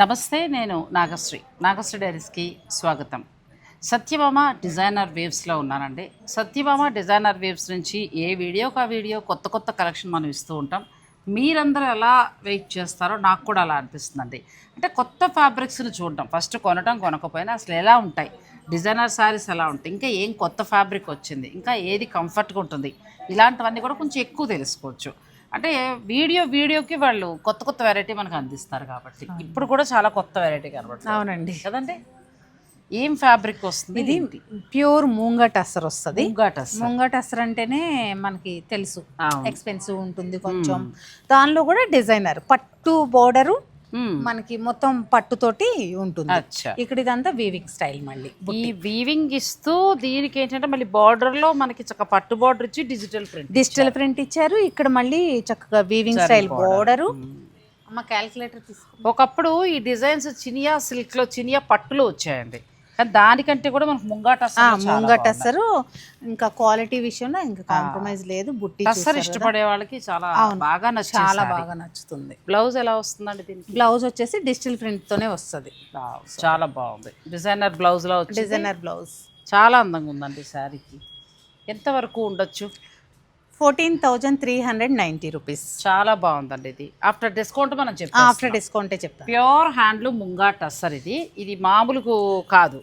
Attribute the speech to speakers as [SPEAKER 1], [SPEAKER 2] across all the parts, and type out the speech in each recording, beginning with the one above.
[SPEAKER 1] నమస్తే నేను నాగశ్రీ. నాగశ్రీ డైరీస్కి స్వాగతం. సత్యభామ డిజైనర్ వేవ్స్లో ఉన్నానండి. సత్యభామ డిజైనర్ వేవ్స్ నుంచి ఏ వీడియోకి ఆ వీడియో కొత్త కొత్త కలెక్షన్ మనం ఇస్తూ ఉంటాం. మీరందరూ ఎలా వెయిట్ చేస్తారో నాకు కూడా అలా అనిపిస్తుందండి. అంటే కొత్త ఫ్యాబ్రిక్స్ని చూడటం ఫస్ట్ కొనడం కొనకపోయినా అసలు ఎలా ఉంటాయి? డిజైనర్ శారీస్ ఎలా ఉంటాయి? ఇంకా ఏం కొత్త ఫ్యాబ్రిక్ వచ్చింది? ఇంకా ఏది కంఫర్ట్గా ఉంటుంది? ఇలాంటివన్నీ కూడా కొంచెం ఎక్కువ తెలుసుకోవచ్చు. అంటే వీడియో వీడియోకి వాళ్ళు కొత్త కొత్త వెరైటీ మనకు అందిస్తారు కాబట్టి. ఇప్పుడు కూడా చాలా కొత్త వెరైటీ కనబడుతుంది.
[SPEAKER 2] అవునండి.
[SPEAKER 1] కదండి? ఏం ఫ్యాబ్రిక్ వస్తుంది?
[SPEAKER 2] ఇది ప్యూర్ మూంగ టస్సర్ వస్తుంది. మూంగ టస్సర్ అంటేనే మనకి తెలుసు. ఎక్స్పెన్సివ్ ఉంటుంది కొంచెం. దానిలో కూడా డిజైనర్ పట్టు బోర్డరు. మనకి మొత్తం పట్టుతోటి ఉంటుంది. ఇక్కడ ఇదంతా వీవింగ్ స్టైల్ మళ్ళీ.
[SPEAKER 1] ఈ వీవింగ్ ఇస్తూ దీనికి ఏంటంటే మళ్ళీ border లో మనకి చక్క పట్టు బార్డర్ ఇచ్చి డిజిటల్ ప్రింట్
[SPEAKER 2] డిజిటల్ ప్రింట్ ఇచ్చారు. ఇక్కడ మళ్ళీ చక్కగా వీవింగ్ స్టైల్ బోర్డరు అమ్మ క్యాల్కులేటర్ తీసుకో.
[SPEAKER 1] ఒకప్పుడు ఈ డిజైన్స్ చినియా సిల్క్లో చినియా పట్టులో వచ్చాయండి. కానీ దానికంటే కూడా మనకు ముంగాట
[SPEAKER 2] మూంగ టస్సరు ఇంకా క్వాలిటీ విషయంలో ఇంకా కాంప్రమైజ్ లేదు బుట్టి
[SPEAKER 1] టస్సర్ ఇష్టపడే వాళ్ళకి చాలా బాగా నచ్చింది
[SPEAKER 2] చాలా బాగా నచ్చుతుంది.
[SPEAKER 1] బ్లౌజ్ ఎలా వస్తుందండి దీనికి?
[SPEAKER 2] బ్లౌజ్ వచ్చేసి డిజిటల్ ప్రింట్ తోనే వస్తుంది
[SPEAKER 1] చాలా బాగుంది. డిజైనర్ బ్లౌజ్లో వచ్చి
[SPEAKER 2] డిజైనర్ బ్లౌజ్.
[SPEAKER 1] చాలా అందంగా ఉందండి శారీకి ఎంత వరకు ఉండొచ్చు?
[SPEAKER 2] Fourteen thousand three hundred ninety rupees.
[SPEAKER 1] చాలా బాగుందండి ఇది. ఆఫ్టర్ డిస్కౌంట్ మనం చెప్పాం
[SPEAKER 2] ఆఫ్టర్ డిస్కౌంటే చెప్తాను.
[SPEAKER 1] ప్యూర్ హ్యాండ్లూమ్ ముంగా టస్సర్ ఇది. ఇది మామూలుకు కాదు.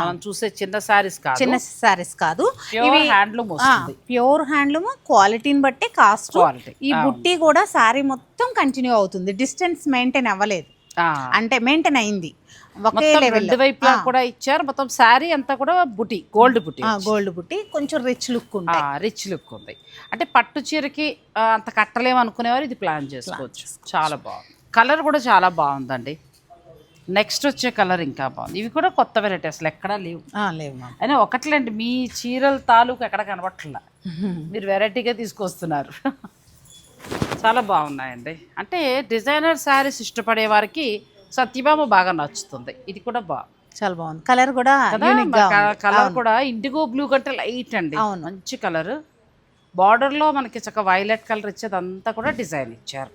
[SPEAKER 1] మనం చూసే చిన్న శారీస్ కాదు.
[SPEAKER 2] చిన్న సారీస్ కాదు.
[SPEAKER 1] ప్యూర్ హ్యాండ్లూమ్ వస్తుంది.
[SPEAKER 2] ప్యూర్ హ్యాండ్లూమ్ క్వాలిటీని బట్టి కాస్ట్
[SPEAKER 1] క్వాలిటీ
[SPEAKER 2] ఈ బుట్టి కూడా సారీ మొత్తం కంటిన్యూ అవుతుంది. డిస్టెన్స్ మెయింటైన్ అవ్వలేదు. అంటే మెయింటైన్ అయింది. ఒకే లెవెల్
[SPEAKER 1] వైపులా కూడా ఇచ్చారు. మొత్తం శారీ అంతా కూడా బుటి గోల్డ్ బుటి
[SPEAKER 2] గోల్డ్ బుట్టి కొంచెం రిచ్ లుక్ ఉంది
[SPEAKER 1] రిచ్ లుక్ ఉంది. అంటే పట్టు చీరకి అంత కట్టలేము అనుకునేవారు. ఇది ప్లాన్ చేసుకోవచ్చు. చాలా బాగుంది. కలర్ కూడా చాలా బాగుందండి. నెక్స్ట్ వచ్చే కలర్ ఇంకా బాగుంది. ఇవి కూడా కొత్త వెరైటీ అసలు ఎక్కడా లేవు.
[SPEAKER 2] లేవు
[SPEAKER 1] అయినా ఒకట్లేండి. మీ చీరల తాలూకు ఎక్కడ కనబట్ల మీరు వెరైటీగా తీసుకొస్తున్నారు. చాలా బాగున్నాయండి. అంటే డిజైనర్ శారీస్ ఇష్టపడే వారికి సత్యభామ బాగా నచ్చుతుంది. ఇది కూడా బాగుంది
[SPEAKER 2] చాలా బాగుంది. కలర్ కూడా.
[SPEAKER 1] కలర్ కూడా ఇండిగో బ్లూ కంటే లైట్ అండి. మంచి కలర్ బార్డర్లో మనకి చక్క వైలెట్ కలర్ ఇచ్చేది అంతా కూడా డిజైన్ ఇచ్చారు.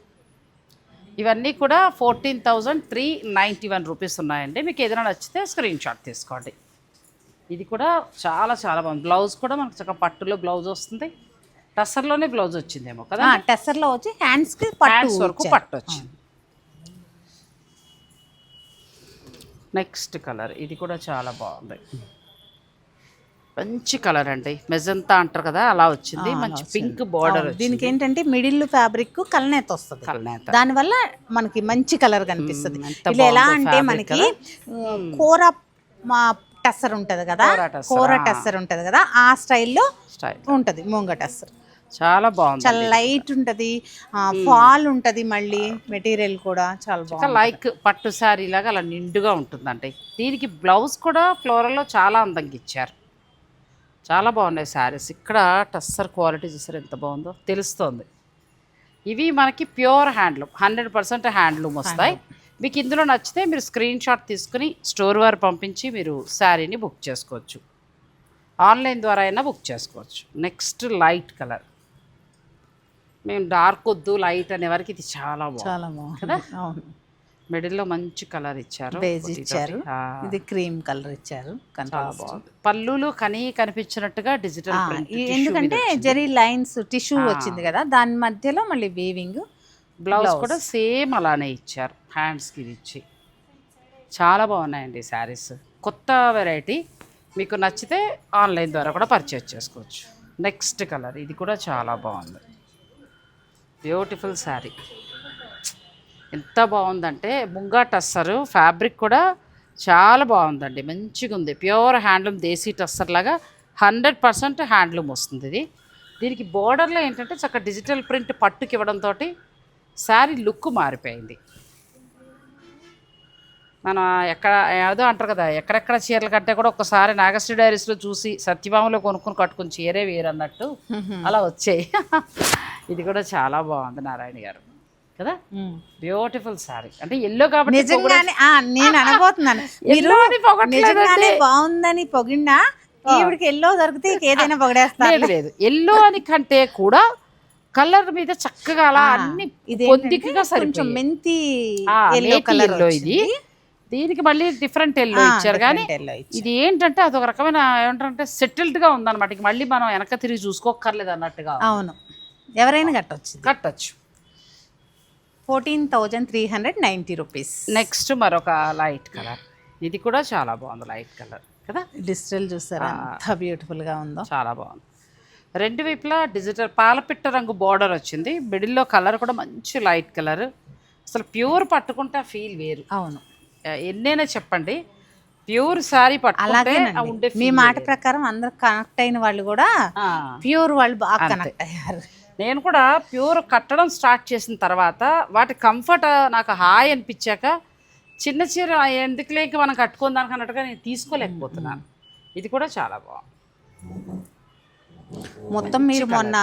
[SPEAKER 1] ఇవన్నీ కూడా fourteen thousand three ninety one rupees ఉన్నాయండి. మీకు ఏదైనా నచ్చితే స్క్రీన్ షాట్ తీసుకోండి. ఇది కూడా చాలా చాలా బాగుంది. బ్లౌజ్ కూడా మనకు చక్క పట్టులో బ్లౌజ్ వస్తుంది. టస్సర్లోనే బ్లౌజ్ వచ్చిందేమో కదా?
[SPEAKER 2] ఆ, టెస్సర్లో వచ్చి హ్యాండ్స్కి పట్టు
[SPEAKER 1] హ్యాండ్స్ వరకు. పట్టు వచ్చింది. Next colour. ఇది కూడా చాలా బాగుంది. మంచి కలర్ అండి. మెజంతా అంటారు కదా అలా వచ్చింది. మంచి పింక్ బార్డర్
[SPEAKER 2] దీనికి ఏంటంటే మిడిల్ ఫ్యాబ్రిక్ కలనేత వస్తుంది.
[SPEAKER 1] కలనేత.
[SPEAKER 2] దానివల్ల మనకి మంచి కలర్ కనిపిస్తుంది. ఇలా ఎలా అంటే మనకి కూర మా టస్సర్ ఉంటది కదా
[SPEAKER 1] కూర టస్సర్,
[SPEAKER 2] ఉంటది కదా ఆ స్టైల్లో
[SPEAKER 1] స్టైల్.
[SPEAKER 2] ఉంటది మూంగ టస్సర్.
[SPEAKER 1] చాలా బాగుంది
[SPEAKER 2] చాలా లైట్ ఉంటది ఫాల్ ఉంటది మళ్ళీ మెటీరియల్ కూడా చాలా బాగుంది
[SPEAKER 1] లైక్ పట్టు శారీ లాగా అలా నిండుగా ఉంటుందండి. దీనికి బ్లౌజ్ కూడా ఫ్లోరల్లో చాలా అందంగా ఇచ్చారు. చాలా బాగున్నాయి శారీస్ ఇక్కడ టస్సర్ క్వాలిటీ చూసారు ఎంత బాగుందో? తెలుస్తోంది. ఇవి మనకి pure handloom hundred percent handloom వస్తాయి. మీకు ఇందులో నచ్చితే మీరు స్క్రీన్ షాట్ తీసుకుని స్టోర్ వారు పంపించి మీరు శారీని బుక్ చేసుకోవచ్చు. ఆన్లైన్ ద్వారా అయినా బుక్ చేసుకోవచ్చు. నెక్స్ట్ లైట్ కలర్ మేము డార్క్ వద్దు లైట్ అనే వరకు ఇది చాలా బాగుంది.
[SPEAKER 2] చాలా బాగుంది. అవును.
[SPEAKER 1] మిడిల్లో మంచి కలర్ ఇచ్చారు.
[SPEAKER 2] బేజ్ ఇచ్చారు. ఇది క్రీమ్ కలర్ ఇచ్చారు.
[SPEAKER 1] పళ్ళులు కనీ కనిపించినట్టుగా డిజిటల్
[SPEAKER 2] ఎందుకంటే జెరీ లైన్స్ టిష్యూ వచ్చింది కదా దాని మధ్యలో మళ్ళీ వీవింగ్
[SPEAKER 1] బ్లౌజ్ కూడా సేమ్ అలానే ఇచ్చారు. హ్యాండ్స్కి ఇచ్చి. చాలా బాగున్నాయండి శారీస్ కొత్త వెరైటీ మీకు నచ్చితే ఆన్లైన్ ద్వారా కూడా పర్చేజ్ చేసుకోవచ్చు. నెక్స్ట్ కలర్ ఇది కూడా చాలా బాగుంది. Beautiful sari. ఎంత బాగుందంటే ముంగా టస్సరు ఫ్యాబ్రిక్ కూడా చాలా బాగుందండి. మంచిగా ఉంది. ప్యూర్ హ్యాండ్లూమ్ దేశీ టస్సర్ లాగా హండ్రెడ్ పర్సెంట్ హ్యాండ్లూమ్ వస్తుంది ఇది. దీనికి బోర్డర్లో ఏంటంటే చక్కగా డిజిటల్ ప్రింట్ పట్టుకి ఇవ్వడంతో శారీ లుక్ మారిపోయింది. మన ఎక్కడ ఏదో అంటారు కదా ఎక్కడెక్కడ చీరల కంటే కూడా ఒక్కసారి నాగశ్రీ డైరీస్లో చూసి సత్యభామలో కొనుక్కుని కట్టుకుని చీరే వేరు అన్నట్టు అలా వచ్చాయి. ఇది కూడా చాలా బాగుంది నారాయణ గారు. కదా? బ్యూటిఫుల్ శారీ అంటే ఎల్లో కాబట్టి
[SPEAKER 2] నిజంగానే నేను అనబోతున్నాను. నిజంగానే బాగుందని పొగిడినా ఈవిడికి ఎల్లో దొరికితే ఏదైనా పొగిడేస్తారు.
[SPEAKER 1] లేదు ఎల్లో అని కంటే కూడా కలర్ మీద చక్కగా అలా అన్ని
[SPEAKER 2] ఇది
[SPEAKER 1] పొద్దుగా
[SPEAKER 2] కొంచెం
[SPEAKER 1] సరిపోయాయి.
[SPEAKER 2] మెంతి ఎల్లో కలర్
[SPEAKER 1] ఇది. దీనికి మళ్ళీ డిఫరెంట్ ఎల్లో ఇచ్చారు. కానీ ఇది ఏంటంటే అదొక రకమైన ఏమంటారంటే సెటిల్డ్గా ఉందన్నమాట. ఇక మళ్ళీ మనం వెనక తిరిగి చూసుకోకర్లేదు అన్నట్టుగా
[SPEAKER 2] అవును. ఎవరైనా కట్టొచ్చు
[SPEAKER 1] కట్టచ్చు.
[SPEAKER 2] Fourteen thousand three hundred ninety rupees.
[SPEAKER 1] Next మరొక లైట్ కలర్. ఇది కూడా చాలా బాగుంది లైట్ కలర్ కదా?
[SPEAKER 2] డిజిటల్ చూసారా? ఎంత బ్యూటిఫుల్గా ఉందో.
[SPEAKER 1] చాలా బాగుంది. రెండు వైపులా డిజిటల్ పాలపిట్ట రంగు బార్డర్ వచ్చింది. మిడిల్లో కలర్ కూడా మంచి లైట్ కలర్. అసలు ప్యూర్ పట్టుకుంటే ఫీల్ వేరు.
[SPEAKER 2] అవును.
[SPEAKER 1] ఎన్నైనా చెప్పండి. ప్యూర్
[SPEAKER 2] అలాగేనండి.
[SPEAKER 1] ఉండే
[SPEAKER 2] మీ మాట. ప్రకారం అందరు కనెక్ట్ అయిన వాళ్ళు కూడా ప్యూర్ వాళ్ళు బాగా కనెక్ట్ అయ్యారు.
[SPEAKER 1] నేను కూడా ప్యూర్ కట్టడం స్టార్ట్ చేసిన తర్వాత వాటి కంఫర్ట్ నాకు హాయ్ అనిపించాక చిన్న చీర ఎందుకులే ఇంక మనం కట్టుకుందానికి అన్నట్టుగా నేను తీసుకోలేకపోతున్నాను. ఇది కూడా చాలా బాగుంది.
[SPEAKER 2] మొత్తం మీరు మొన్న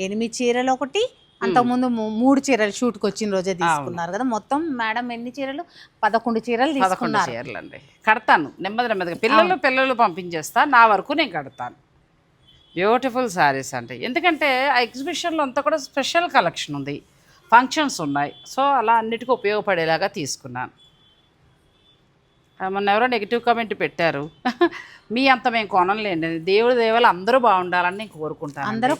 [SPEAKER 2] ఎనిమిది చీరలు ఒకటి అంతకుముందు మూడు చీరలు షూట్కి వచ్చిన రోజే తీసుకున్నారు కదా. మొత్తం మేడం ఎన్ని చీరలు? పదకొండు చీరలు
[SPEAKER 1] పదకొండు
[SPEAKER 2] తీసుకున్నారు.
[SPEAKER 1] చీరలు అండి కడతాను నెమ్మది నెమ్మదిగా. పిల్లలు పిల్లలు పంపించేస్తా నా వరకు నేను కడతాను. బ్యూటిఫుల్ శారీస్ అండి ఎందుకంటే ఆ ఎగ్జిబిషన్లో అంతా కూడా స్పెషల్ కలెక్షన్ ఉంది. ఫంక్షన్స్ ఉన్నాయి. సో అలా అన్నిటికీ ఉపయోగపడేలాగా తీసుకున్నాను. మొన్న ఎవరో నెగిటివ్ కామెంట్ పెట్టారు. మీ అంత మేము కొనలేండి దేవుడి దేవాలు అందరూ బాగుండాలని నేను కోరుకుంటాను
[SPEAKER 2] అందరూ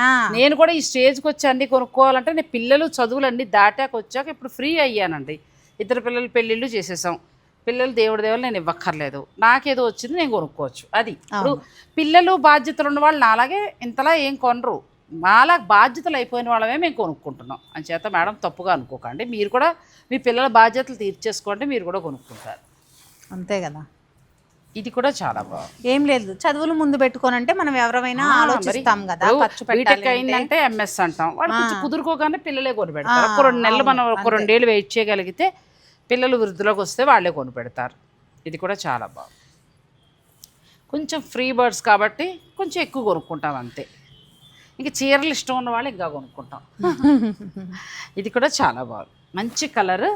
[SPEAKER 2] ఆ,
[SPEAKER 1] నేను కూడా ఈ స్టేజ్కి వచ్చి అన్ని కొనుక్కోవాలంటే నేను పిల్లలు చదువులు అన్ని దాటాక వచ్చాక ఇప్పుడు ఫ్రీ అయ్యానండి. ఇద్దరు పిల్లలు పెళ్ళిళ్ళు చేసేసాం. పిల్లలు దేవుడి దేవుళ్ళు నేను ఇవ్వక్కర్లేదు. నాకేదో వచ్చింది నేను కొనుక్కోవచ్చు. అది. ఇప్పుడు పిల్లలు బాధ్యతలు ఉన్న వాళ్ళు నాలాగే ఇంతలా ఏం కొనరు. మాలా బాధ్యతలు అయిపోయిన వాళ్ళమే మేము కొనుక్కుంటున్నాం. అని చేత మేడం తప్పుగా అనుకోకండి. మీరు కూడా మీ పిల్లల బాధ్యతలు తీర్చేసుకోండి మీరు కూడా కొనుక్కుంటారు.
[SPEAKER 2] అంతే కదా.
[SPEAKER 1] ఇది కూడా చాలా బాగుంది.
[SPEAKER 2] ఏం లేదు. చదువులు ముందు పెట్టుకోనంటే మనం ఎవరైనా ఆలోచిస్తాం కదా ఖర్చు
[SPEAKER 1] బీటెక్ అయిందంటే ఎంఎస్ అంటాం. వాళ్ళు కొంచెం కుదురుకోగానే పిల్లలే కొని పెడతారు. ఒక రెండు నెలలు మనం ఒక రెండేళ్ళు వెయిట్ చేయగలిగితే పిల్లలు వృద్ధిలోకి వస్తే వాళ్ళే కొని పెడతారు. ఇది కూడా చాలా బాగుంది. కొంచెం ఫ్రీ బర్డ్స్ కాబట్టి కొంచెం ఎక్కువ కొనుక్కుంటాం అంతే. ఇంకా చీరలు ఇష్టం ఉన్న వాళ్ళు ఇంకా కొనుక్కుంటాం. ఇది కూడా చాలా బాగుంది. మంచి కలర్.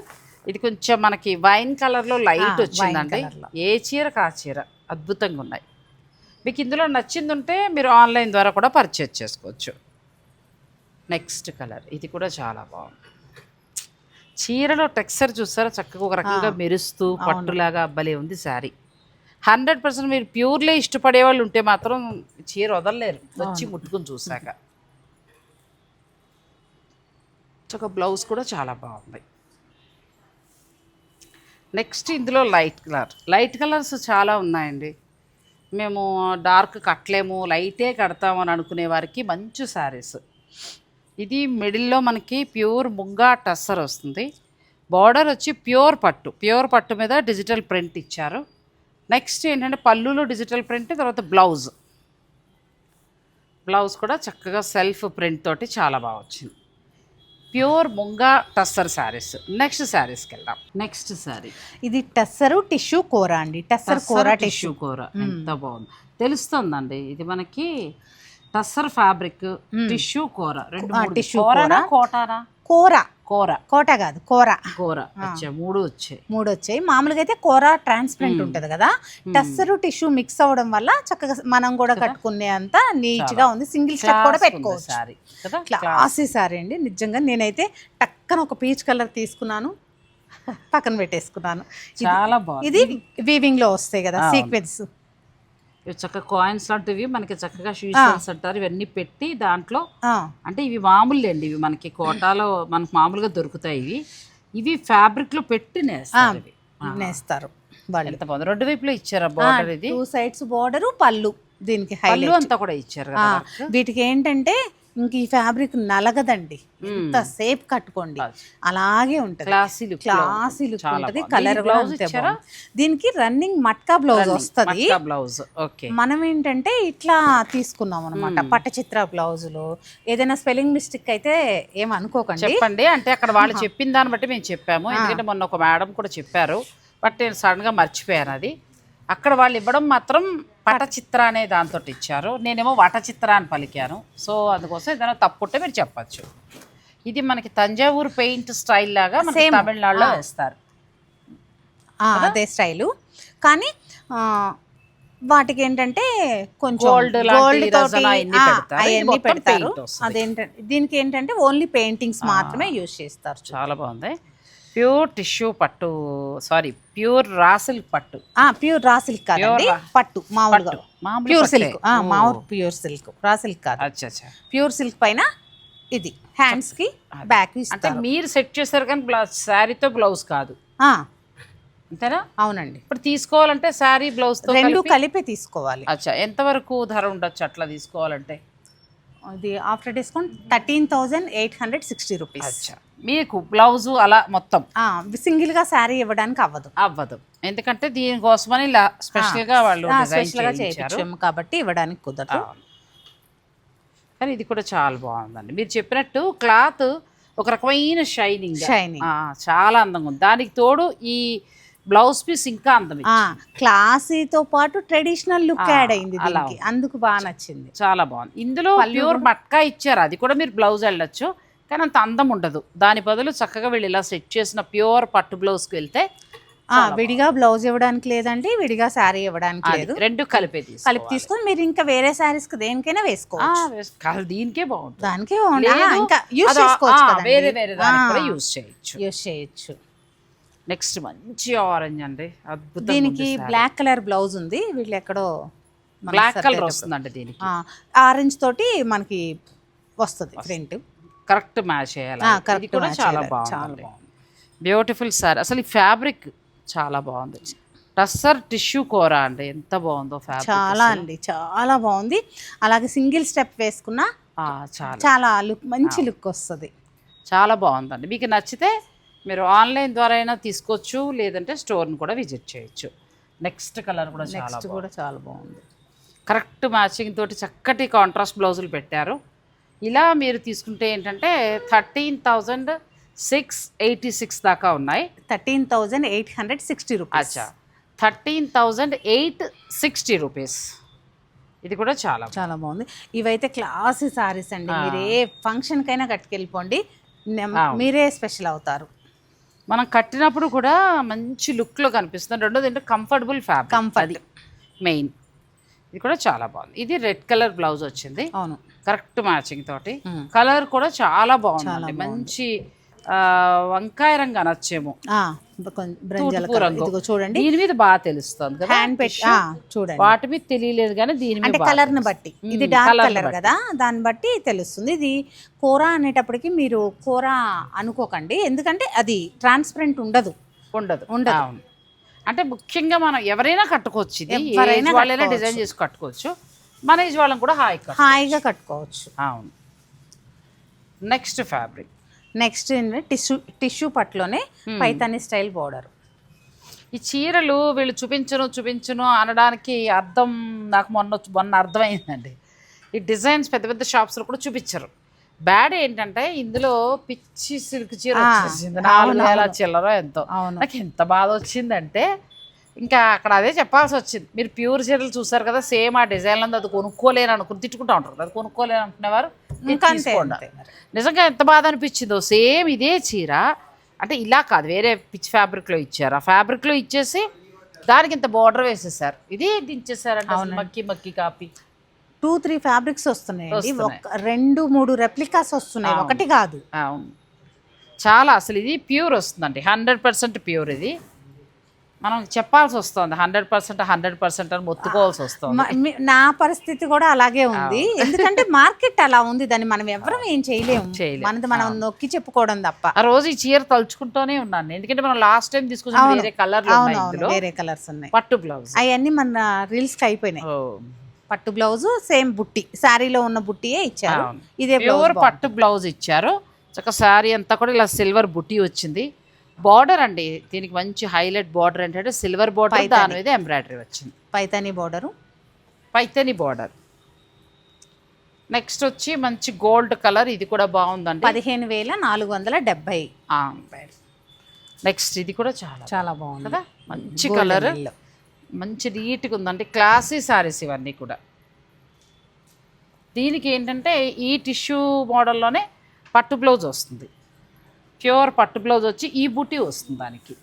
[SPEAKER 1] ఇది కొంచెం మనకి వైన్ కలర్లో లైట్ వచ్చిందండి. ఏ చీర కా చీర. అద్భుతంగా ఉన్నాయి. మీకు ఇందులో నచ్చింది ఉంటే మీరు ఆన్లైన్ ద్వారా కూడా పర్చేజ్ చేసుకోవచ్చు. నెక్స్ట్ కలర్ ఇది కూడా చాలా బాగుంది. చీరలో టెక్స్చర్ చూస్తారా చక్కగా ఒక రకంగా మెరుస్తూ పట్టులాగా అబ్బలే ఉంది శారీ. హండ్రెడ్ పర్సెంట్ మీరు ప్యూర్లీ ఇష్టపడే వాళ్ళు ఉంటే మాత్రం చీర వదలలేరు. వచ్చి ముట్టుకుని చూసాక ఒక బ్లౌజ్ కూడా చాలా బాగుంది. నెక్స్ట్ ఇందులో లైట్ కలర్. లైట్ కలర్స్ చాలా ఉన్నాయండి. మేము డార్క్ కట్టలేము లైటే కడతాము అని అనుకునే వారికి మంచి శారీస్. ఇది మిడిల్లో మనకి ప్యూర్ ముగ్గా టస్సర్ వస్తుంది. బార్డర్ వచ్చి ప్యూర్ పట్టు. ప్యూర్ పట్టు మీద డిజిటల్ ప్రింట్ ఇచ్చారు. నెక్స్ట్ ఏంటంటే పళ్ళులో డిజిటల్ ప్రింట్ తర్వాత బ్లౌజ్. బ్లౌజ్ కూడా చక్కగా సెల్ఫ్ ప్రింట్ తోటి చాలా బాగా వచ్చింది. Pure munga tussar saris. Next శారీస్కి వెళ్దాం. Next sari.
[SPEAKER 2] ఇది టస్సరు టిష్యూ కూర అండి. టస్సర్ కూర టిష్యూ
[SPEAKER 1] టిష్యూ. కూర. ఎంత బాగుంది. తెలుస్తుందండి. ఇది మనకి టస్సర్ ఫ్యాబ్రిక్ టిష్యూ కూర. రెండు మూడు.
[SPEAKER 2] tissue
[SPEAKER 1] కూరనా కోటానా?
[SPEAKER 2] కూర.
[SPEAKER 1] కూర.
[SPEAKER 2] కోట కాదు కూర.
[SPEAKER 1] కూర వచ్చాయి మూడు వచ్చాయి
[SPEAKER 2] మూడు వచ్చాయి. మామూలుగా అయితే కూర ట్రాన్స్పరెంట్ ఉంటుంది కదా? టస్సరు టిష్యూ మిక్స్ అవ్వడం వల్ల చక్కగా మనం కూడా కట్టుకునే అంత నీట్గా ఉంది. సింగిల్ స్టెప్ కూడా పెట్టుకోవచ్చు. క్లాసీ సారీ అండి. నిజంగా నేనైతే టక్కన ఒక పీచ్ కలర్ తీసుకున్నాను. పక్కన పెట్టేసుకున్నాను.
[SPEAKER 1] చాలా బాగుంది.
[SPEAKER 2] ఇది వీవింగ్లో వస్తాయి కదా సీక్వెన్స్
[SPEAKER 1] ఇవి చక్కగా కాయిన్స్ లాంటివి మనకి చక్కగా షూస్ అంటారు. ఇవన్నీ పెట్టి దాంట్లో అంటే ఇవి మామూలు అండి. ఇవి మనకి కోటాలో మనకు మామూలుగా దొరుకుతాయి ఇవి. ఇవి ఫ్యాబ్రిక్లో పెట్టి నేస్తారు.
[SPEAKER 2] నేస్తారు వాళ్ళు.
[SPEAKER 1] ఎంత బాగుంది. రెండు వైపులో ఇచ్చారా బార్డర్ ఇది?
[SPEAKER 2] టూ సైడ్స్ బార్డర్ పళ్ళు దీనికి
[SPEAKER 1] పళ్ళు
[SPEAKER 2] హైలైట్
[SPEAKER 1] అంతా కూడా ఇచ్చారు
[SPEAKER 2] వీటికి ఏంటంటే ఇంక ఈ ఫ్యాబ్రిక్ నలగదండి. ఎంత సేపు కట్టుకోండి. అలాగే ఉంటది.
[SPEAKER 1] క్లాసీ లుక్
[SPEAKER 2] క్లాసీ లుక్
[SPEAKER 1] చాలా
[SPEAKER 2] ఉంటది.
[SPEAKER 1] బాగుంది.
[SPEAKER 2] కలర్? బాగుంది. దీనికి రన్నింగ్ మట్కా బ్లౌజ్ వస్తది.
[SPEAKER 1] బ్లౌజ్. ఓకే.
[SPEAKER 2] మనం ఏంటంటే ఇట్లా తీసుకున్నాం అనమాట పట్టచిత్ర బ్లౌజులు. ఏదైనా స్పెల్లింగ్ మిస్టేక్ అయితే ఏం అనుకోకండి.
[SPEAKER 1] చెప్పండి. అంటే అక్కడ వాళ్ళు చెప్పిన దాన్ని బట్టి మేము చెప్పాము. ఎందుకంటే మొన్న ఒక మేడం కూడా చెప్పారు. బట్ నేను సడన్గా మర్చిపోయాను అది. అక్కడ వాళ్ళు ఇవ్వడం మాత్రం పటచిత్ర అనే దాంతో ఇచ్చారు. నేనేమో వటచిత్ర అని పలికాను. సో అందుకోసం ఏదైనా తప్పుంటే మీరు చెప్పచ్చు. ఇది మనకి తంజావూరు పెయింట్ స్టైల్ లాగా మనకి తమిళనాడులో వేస్తారు.
[SPEAKER 2] అదే స్టైలు. కానీ వాటికి ఏంటంటే కొంచెం గోల్డ్
[SPEAKER 1] అవన్నీ పెడతారు.
[SPEAKER 2] అదేంటంటే దీనికి ఏంటంటే ఓన్లీ పెయింటింగ్స్ మాత్రమే యూజ్ చేస్తారు.
[SPEAKER 1] చాలా బాగుంది. ప్యూర్ టిష్యూ పట్టు సారీ ప్యూర్ రాసిల్ పట్టు.
[SPEAKER 2] ప్యూర్ రా సిల్క్ కాదండి పట్టు మామూలుగా ప్యూర్. సిల్క్. మామూలు ప్యూర్ సిల్క్ రా సిల్క్ కాదు.
[SPEAKER 1] అచ్చా
[SPEAKER 2] ప్యూర్ సిల్క్ పైన ఇది హ్యాండ్స్కి బ్యాక్
[SPEAKER 1] అంటే మీరు సెట్ చేశారు కానీ బ్లౌజ్ శారీతో బ్లౌజ్ కాదు. అంతేనా?
[SPEAKER 2] అవునండి.
[SPEAKER 1] ఇప్పుడు తీసుకోవాలంటే శారీ బ్లౌజ్తో
[SPEAKER 2] రెండు
[SPEAKER 1] కలిపి
[SPEAKER 2] కలిపే తీసుకోవాలి.
[SPEAKER 1] అచ్చా. ఎంతవరకు ధర ఉండొచ్చు అట్లా తీసుకోవాలంటే?
[SPEAKER 2] ఇది after discount thirteen thousand eight hundred sixty rupees.
[SPEAKER 1] మీకు బ్లౌజు అలా మొత్తం?
[SPEAKER 2] సింగిల్గా శారీ ఇవ్వడానికి అవ్వదు.
[SPEAKER 1] అవ్వదు. ఎందుకంటే దీనికోసమని ఇలా స్పెషల్గా వాళ్ళు డిజైన్
[SPEAKER 2] స్పెషల్గా
[SPEAKER 1] చేయించారు.
[SPEAKER 2] చేయించాము కాబట్టి ఇవ్వడానికి కుదరదు.
[SPEAKER 1] కానీ ఇది కూడా చాలా బాగుందండి. మీరు చెప్పినట్టు క్లాత్ ఒక రకమైన షైనింగ్.
[SPEAKER 2] Shining.
[SPEAKER 1] చాలా అందంగా ఉంది. దానికి తోడు ఈ బ్లౌజ్ పీస్ ఇంకా అందం.
[SPEAKER 2] క్లాసీతో పాటు ట్రెడిషనల్ లుక్ యాడ్ అయింది దీనికి. అందుకు బాగా నచ్చింది.
[SPEAKER 1] చాలా బాగుంది. ఇందులో ప్యూర్ మట్కా ఇచ్చారు. అది కూడా మీరు బ్లౌజ్ వెళ్ళొచ్చు. కానీ అంత అందం ఉండదు. దాని బదులు చక్కగా వీళ్ళు ఇలా సెట్ చేసిన ప్యూర్ పట్టు బ్లౌజ్కి వెళ్తే
[SPEAKER 2] విడిగా బ్లౌజ్ ఇవ్వడానికి లేదండి విడిగా శారీ ఇవ్వడానికి లేదు.
[SPEAKER 1] రెండు కలిపే.
[SPEAKER 2] కలిపి తీసుకొని మీరు ఇంకా వేరే శారీస్కి దేనికైనా వేసుకోవచ్చు.
[SPEAKER 1] దీనికే బాగుంటుంది.
[SPEAKER 2] దానికి
[SPEAKER 1] లేదు,
[SPEAKER 2] ఇంకా యూస్ చేసుకోవచ్చు.
[SPEAKER 1] వేరే వేరే దానికి కూడా
[SPEAKER 2] ఆ,
[SPEAKER 1] యూస్ చేయొచ్చు.
[SPEAKER 2] యూస్ చేయొచ్చు.
[SPEAKER 1] నెక్స్ట్ మంచి ఆరెంజ్ అండి. అద్భుతం
[SPEAKER 2] దీనికి బ్లాక్ కలర్ బ్లౌజ్ ఉంది. వీళ్ళు ఎక్కడో
[SPEAKER 1] బ్లాక్ కలర్. వస్తుందండి దీనికి.
[SPEAKER 2] ఆరెంజ్ తోటి మనకి వస్తుంది ప్రింట్.
[SPEAKER 1] కరెక్ట్ మ్యాచ్ చేయాలి. కూడా చాలా బాగుంది. బ్యూటిఫుల్ సార్ అసలు ఈ ఫ్యాబ్రిక్ చాలా బాగుంది. టస్సర్ టిష్యూ కూర అండి. ఎంత బాగుందో ఫ్యాబ్రిక్
[SPEAKER 2] చాలా అండి. చాలా బాగుంది. అలాగే సింగిల్ స్టెప్ వేసుకున్నా
[SPEAKER 1] చాలా.
[SPEAKER 2] చాలా లుక్ మంచి లుక్ వస్తుంది.
[SPEAKER 1] చాలా బాగుందండి. మీకు నచ్చితే మీరు ఆన్లైన్ ద్వారా అయినా తీసుకోవచ్చు లేదంటే స్టోర్ని కూడా విజిట్ చేయొచ్చు. నెక్స్ట్ కలర్ కూడా
[SPEAKER 2] నెక్స్ట్ కూడా చాలా బాగుంది.
[SPEAKER 1] కరెక్ట్ మ్యాచింగ్ తోటి చక్కటి కాంట్రాస్ట్ బ్లౌజులు పెట్టారు. ఇలా మీరు తీసుకుంటే ఏంటంటే thirteen thousand six eighty six దాకా ఉన్నాయి.
[SPEAKER 2] Thirteen thousand eight hundred sixty rupees.
[SPEAKER 1] అచ్చా. Thirteen thousand eight sixty rupees. ఇది కూడా చాలా.
[SPEAKER 2] చాలా బాగుంది. ఇవైతే క్లాసీ సారీస్ అండి. మీరు ఏ ఫంక్షన్ కైనా కట్టుకెళ్ళిపోండి. మీరే స్పెషల్ అవుతారు.
[SPEAKER 1] మనం కట్టినప్పుడు కూడా మంచి లుక్లో కనిపిస్తుంది. రెండోది ఏంటంటే కంఫర్టబుల్ ఫ్యాబ్రిక్
[SPEAKER 2] Comfort.
[SPEAKER 1] అది మెయిన్. ఇది కూడా చాలా బాగుంది. ఇది రెడ్ కలర్ బ్లౌజ్ వచ్చింది.
[SPEAKER 2] అవును.
[SPEAKER 1] కరెక్ట్ మ్యాచింగ్ తోటి. కలర్ కూడా చాలా బాగుంది. మంచి వంకాయ రంగు అనొచ్చేమో.
[SPEAKER 2] చూడండి.
[SPEAKER 1] దీని మీద బాగా తెలుస్తుంది కదా.
[SPEAKER 2] హ్యాండ్ పెట్టి చూడండి.
[SPEAKER 1] వాటి మీద తెలియలేదు కానీ దీని మీద
[SPEAKER 2] అంటే
[SPEAKER 1] కలర్ని.
[SPEAKER 2] బట్టి. ఇది డార్క్ కలర్. కదా. దాన్ని బట్టి తెలుస్తుంది. ఇది కూర అనేటప్పటికి మీరు కూర అనుకోకండి. ఎందుకంటే అది ట్రాన్స్పరెంట్ ఉండదు.
[SPEAKER 1] ఉండదు.
[SPEAKER 2] ఉండదు.
[SPEAKER 1] అవును. అంటే ముఖ్యంగా మనం ఎవరైనా కట్టుకోవచ్చు ఇది.
[SPEAKER 2] ఎవరైనా.
[SPEAKER 1] డిజైన్ చేసి కట్టుకోవచ్చు. మన ఏజ్ వాళ్ళని కూడా హాయి కట్టు
[SPEAKER 2] హాయిగా కట్టుకోవచ్చు.
[SPEAKER 1] అవును. Next fabric
[SPEAKER 2] next tissue tissue పట్టులోనే Paithani style border.
[SPEAKER 1] ఈ చీరలు వీళ్ళు చూపించను చూపించను అనడానికి అర్థం నాకు మొన్న మొన్న అర్థమైందండి. ఈ డిజైన్స్ పెద్ద పెద్ద షాప్స్లో కూడా చూపించరు. బ్యాడ్ ఏంటంటే ఇందులో పిచ్చి సిల్క్ చీర వచ్చేసింది. నాలుగు వేల. చిల్లర ఎంతో. నాకు ఎంత బాధ వచ్చిందంటే ఇంకా అక్కడ అదే చెప్పాల్సి వచ్చింది. మీరు ప్యూర్ చీరలు చూసారు కదా సేమ్ ఆ డిజైన్ ఉంది అది కొనుక్కోలేను అనుకుని తిట్టుకుంటా ఉంటారు అది కొనుక్కోలేను అనుకునేవారు
[SPEAKER 2] ఇంకా.
[SPEAKER 1] నిజంగా ఎంత బాధ అనిపించిందో సేమ్ ఇదే చీర. అంటే ఇలా కాదు వేరే పిచ్ ఫ్యాబ్రిక్లో ఇచ్చారు. ఆ ఫ్యాబ్రిక్లో ఇచ్చేసి దానికి ఇంత బార్డర్ వేసేసారు. ఇదే దించేసారంటే మక్కి మక్కి కాపీ.
[SPEAKER 2] టూ త్రీ ఫ్యాబ్రిక్స్
[SPEAKER 1] వస్తున్నాయి.
[SPEAKER 2] ఒక రెండు మూడు రెప్లికాస్ వస్తున్నాయి. ఒకటి కాదు.
[SPEAKER 1] అవును. చాలా అసలు ఇది ప్యూర్ వస్తుందండి. హండ్రెడ్ పర్సెంట్ ప్యూర్ ఇది. మనం చెప్పాల్సి వస్తుంది. హండ్రెడ్ పర్సెంట్ హండ్రెడ్ పర్సెంట్ అని మొత్తుకోవాల్సి వస్తుంది.
[SPEAKER 2] నా పరిస్థితి కూడా అలాగే ఉంది. ఎందుకంటే మార్కెట్ అలా ఉంది. దాన్ని మనం ఎవరం ఏం చేయలేము.
[SPEAKER 1] చేయలేం.
[SPEAKER 2] మనది మనం నొక్కి చెప్పుకోవడం తప్ప.
[SPEAKER 1] ఆ రోజు ఈ చీర తలుచుకుంటూనే ఉన్నాను ఎందుకంటే మనం లాస్ట్ టైం తీసుకున్న. వేరే కలర్
[SPEAKER 2] వేరే కలర్స్ ఉన్నాయి.
[SPEAKER 1] పట్టు బ్లౌజ్
[SPEAKER 2] అవన్నీ మన రీల్స్కి అయిపోయినాయి. పట్టు బ్లౌజ్ సేమ్ బుట్టి. శారీలో ఉన్న బుట్టియే ఇచ్చారు. ఇదే
[SPEAKER 1] ప్యూర్ పట్టు బ్లౌజ్ ఇచ్చారు. చక్క శారీ అంతా కూడా ఇలా సిల్వర్ బుట్టి వచ్చింది. బార్డర్ అండి. దీనికి మంచి హైలైట్ బార్డర్ ఏంటంటే సిల్వర్ బార్డర్. దాని మీద ఎంబ్రాయిడరీ వచ్చింది.
[SPEAKER 2] Paithani border.
[SPEAKER 1] Paithani border. Next వచ్చి మంచి గోల్డ్ కలర్ ఇది కూడా బాగుందండి.
[SPEAKER 2] పదిహేను వేల నాలుగు వందల డెబ్బై.
[SPEAKER 1] నెక్స్ట్ ఇది కూడా చాలా
[SPEAKER 2] చాలా బాగుంది.
[SPEAKER 1] కదా? మంచి కలర్. మంచి నీట్గా ఉందండి. క్లాసీ సారీస్ ఇవన్నీ కూడా. దీనికి ఏంటంటే ఈ టిష్యూ మోడల్లోనే పట్టు బ్లౌజ్ వస్తుంది. ప్యూర్ పట్టు బ్లౌజ్ వచ్చి ఈ బుట్టి వస్తుంది దానికి.